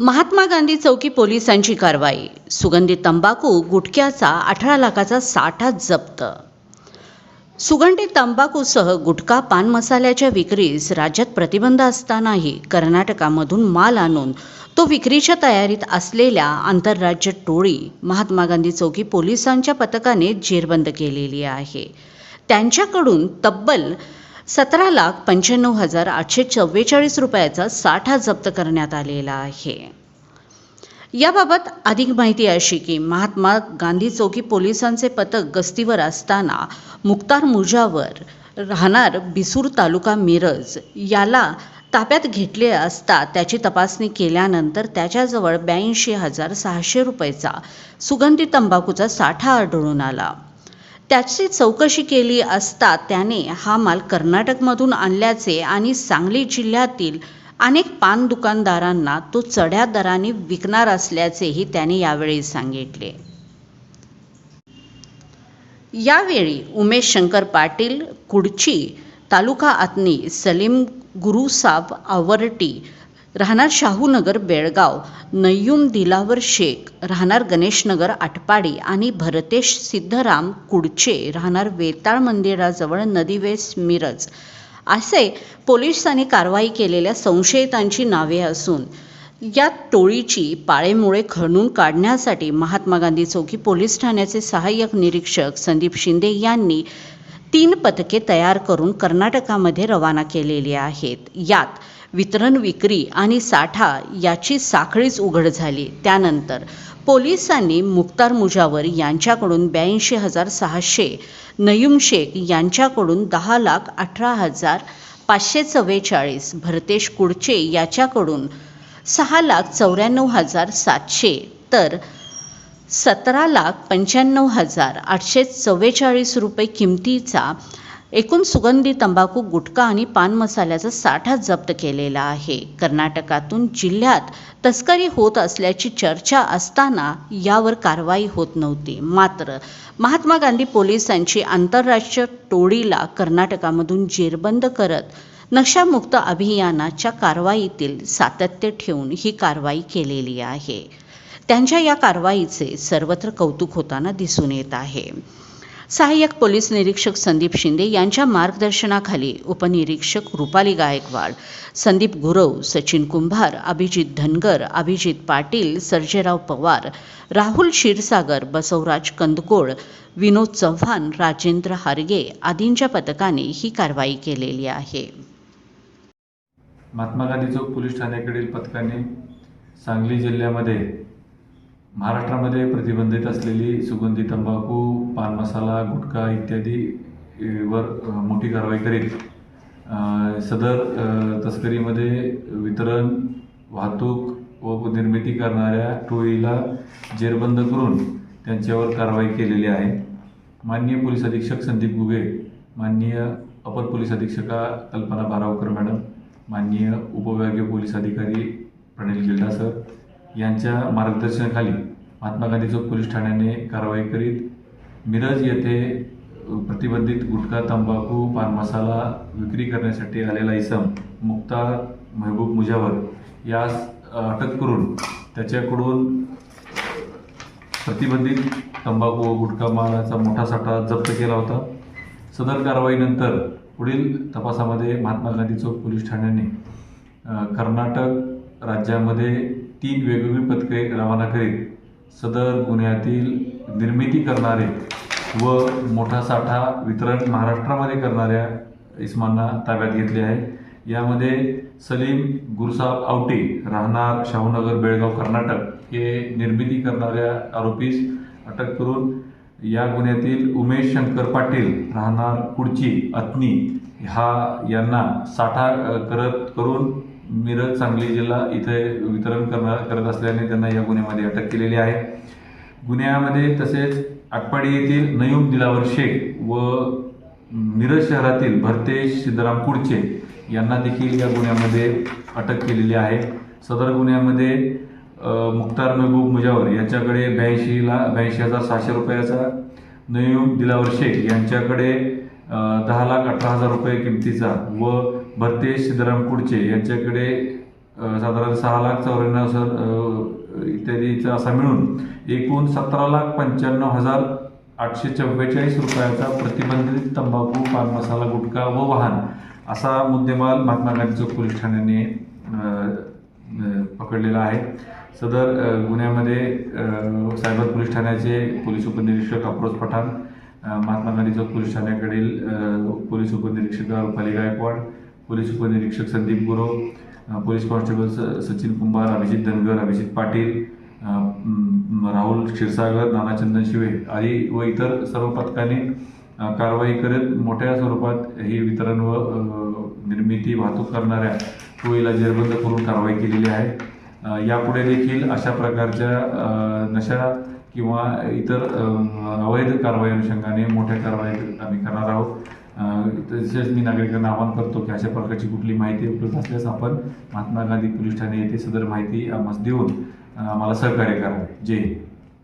महात्मा गांधी चौकी पोलिसांची कारवाई. सुगंधी तंबाखू गुटख्याचा अठरा लाखाचा साठा जप्त. सुगंधी तंबाखूसह गुटखा पान मसाल्याच्या विक्रीस राज्यात प्रतिबंध असतानाही कर्नाटकामधून माल आणून तो विक्रीच्या तयारीत असलेल्या आंतरराज्य टोळी महात्मा गांधी चौकी पोलिसांच्या पथकाने जेरबंद केलेली आहे. त्यांच्याकडून तब्बल सतरा लाख पंच्याण्णव हजार आठशे चव्वेचाळीस रुपयाचा साठा जप्त करण्यात आलेला आहे. याबाबत अधिक माहिती अशी की महात्मा गांधी चौकी पोलिसांचे पथक गस्तीवर असताना मुक्तार मुजावर राहणार बिसूर तालुका मिरज याला ताब्यात घेतले असता त्याची तपासणी केल्यानंतर त्याच्याजवळ ब्याऐंशी हजार सहाशे रुपयेचा सुगंधी तंबाखूचा साठा आढळून आला. त्याची चौकशी केली असता त्याने हा माल कर्नाटकमधून आणल्याचे आणि सांगली जिल्ह्यातील अनेक पान दुकानदारांना तो चढ्या दराने विकणार असल्याचेही त्याने यावेळी सांगितले. यावेळी उमेश शंकर पाटील कुडची तालुका आत्नी सलीम गुरुसाब आवरटी राहणार शाहूनगर बेळगाव नय्यूम दिलावर शेख राहणार गणेशनगर आटपाडी आणि भरतेश सिद्धराम कुडचे राहणार वेताळ मंदिराजवळ नदीवेस मिरज. असे पोलिसांनी कारवाई केलेल्या संशयितांची नावे असून या टोळीची पाळेमुळे खणून काढण्यासाठी महात्मा गांधी चौकी पोलीस ठाण्याचे सहाय्यक निरीक्षक संदीप शिंदे यांनी तीन पथके तयार करून कर्नाटकामध्ये रवाना केलेली आहेत. यात वितरण विक्री आणि साठा याची साखळीच उघड झाली. त्यानंतर पोलिसांनी मुक्तार मुजावर यांच्याकडून ब्याऐंशी हजार सहाशे नयूम शेख यांच्याकडून दहा लाख अठरा हजार पाचशे चव्वेचाळीस भरतेश कुडचे याच्याकडून सहा लाख चौऱ्याण्णव हजार सातशे तर सतरा लाख पंच्याण्णव हजार आठशे चव्वेचाळीस रुपये किमतीचा एकूण सुगंधी तंबाखू गुटखा आणि पान मसाल्याचा साठा जप्त केलेला आहे. कर्नाटकातून जिल्ह्यात तस्करी होत असल्याची चर्चा असताना यावर कारवाई होत नव्हती. मात्र महात्मा गांधी पोलिसांची आंतरराष्ट्रीय टोळीला कर्नाटकामधून जेरबंद करत नशामुक्त अभियानाच्या कारवाईतील सातत्य ठेवून ही कारवाई केलेली आहे. त्यांच्या या कारवाईचे सर्वत्र कौतुक होताना दिसून येत आहे. सहाय्यक पोलीस निरीक्षक संदीप शिंदे यांच्या मार्गदर्शनाखाली उपनिरीक्षक रुपाली गायकवाड संदीप गुरव सचिन कुंभार अभिजित धनगर अभिजित पाटील सर्जेराव पवार राहुल क्षीरसागर बसवराज कंदकोळ विनोद चव्हाण राजेंद्र हारगे आदींच्या पथकाने ही कारवाई केलेली आहे. महात्मा गांधी चौक पोलीस ठाण्याकडील पथकाने सांगली जिल्ह्यामध्ये महाराष्ट्रामध्ये प्रतिबंधित असलेली सुगंधी तंबाखू पान मसाला गुटखा इत्यादी वर मोठी कारवाई करेल. सदर तस्करीमध्ये वितरण वाहतूक व निर्मिती करणाऱ्या टोळीला जेरबंद करून त्यांच्यावर कारवाई केलेली आहे. माननीय पोलीस अधीक्षक संदीप गुगे माननीय अपर पोलीस अधीक्षका कल्पना बारावकर मॅडम माननीय उपविभागीय पोलीस अधिकारी प्रणील गिल्डा सर यांच्या मार्गदर्शनाखाली महात्मा गांधी चौक पोलीस ठाण्याने कारवाई करीत मिरज येथे प्रतिबंधित गुटखा तंबाखू पान मसाला विक्री करण्यासाठी आलेला इसम मुक्तार महबूब मुजावर यास अटक करून त्याच्याकडून प्रतिबंधित तंबाखू व गुटखा मालाचा मोठा साठा जप्त केला होता. सदर कारवाईनंतर पुढील तपासामध्ये महात्मा गांधी चौक पोलीस ठाण्याने कर्नाटक राज्यामध्ये तीन वेगवेगळी पथके रवाना करीत सदर गुन्ह्यातील निर्मिती करणारे व मोठा साठा वितरण महाराष्ट्रामध्ये करणाऱ्या इस्मांना ताब्यात घेतले आहे. यामध्ये सलीम गुरुसाब आवटे राहणार शाहूनगर बेळगाव कर्नाटक हे निर्मिती करणाऱ्या आरोपीस अटक करून या गुन्ह्यातील उमेश शंकर पाटील राहणार कुडची अत्नी हा यांना साठा करत करून मिरज सांगली जिल्हा इथे वितरण करणार करत असल्याने त्यांना या गुन्ह्यामध्ये अटक केलेली आहे. गुन्ह्यामध्ये तसेच आटपाडी येथील नयूम दिलावर शेख व मिरज शहरातील भरतेश सिद्धराम कुडचे यांना देखील या गुन्ह्यामध्ये अटक केलेली आहे. सदर गुन्ह्यामध्ये मुख्तार महबूब मुजावर याच्याकडे ब्याऐंशीला ब्याऐंशी हजार सहाशे रुपयाचा नयूम दिलावर शेख यांच्याकडे दहा लाख अठरा हजार रुपये किमतीचा व भरते सिद्धराम कुडचे यांच्याकडे साधारण सहा लाख चौऱ्याण्णव हजार इत्यादीचा असा मिळून एकूण सतरा लाख पंच्याण्णव हजार आठशे चव्वेचाळीस रुपयाचा प्रतिबंधित तंबाखू पान मसाला गुटखा व वाहन असा मुद्देमाल महात्मा गांधी चौक पोलीस ठाण्याने पकडलेला आहे. सदर गुन्ह्यामध्ये सायबर पोलीस ठाण्याचे पोलीस उपनिरीक्षक अप्रोज पठाण महात्मा गांधी चौक पोलीस ठाण्याकडील पोलीस उपनिरीक्षक रुपाली गायकवाड पोलीस उपनिरीक्षक संदीप गुरव पोलीस कॉन्स्टेबल स- सचिन कुंभार अभिजित धनगर अभिजित पाटील राहुल क्षीरसागर नानाचंदन शिवे आदी व इतर सर्व पथकाने कारवाई करत मोठ्या स्वरूपात ही वितरण व निर्मिती वाहतूक करणाऱ्या टोळीला जेरबंद करून कारवाई केलेली आहे. यापुढे देखील अशा प्रकारच्या नशा किंवा इतर अवैध कारवाई अनुषंगाने मोठ्या कारवाई आम्ही करणार आहोत. म्हणजे तसेच मी नागरिकांना आवाहन करतो की अशा प्रकारची कुठली माहिती उपलब्ध असल्यास आपण महात्मा गांधी पोलीस ठाणे येथे सदर माहिती आम्हाला देऊन आम्हाला सहकार्य करावे. जय हिंद.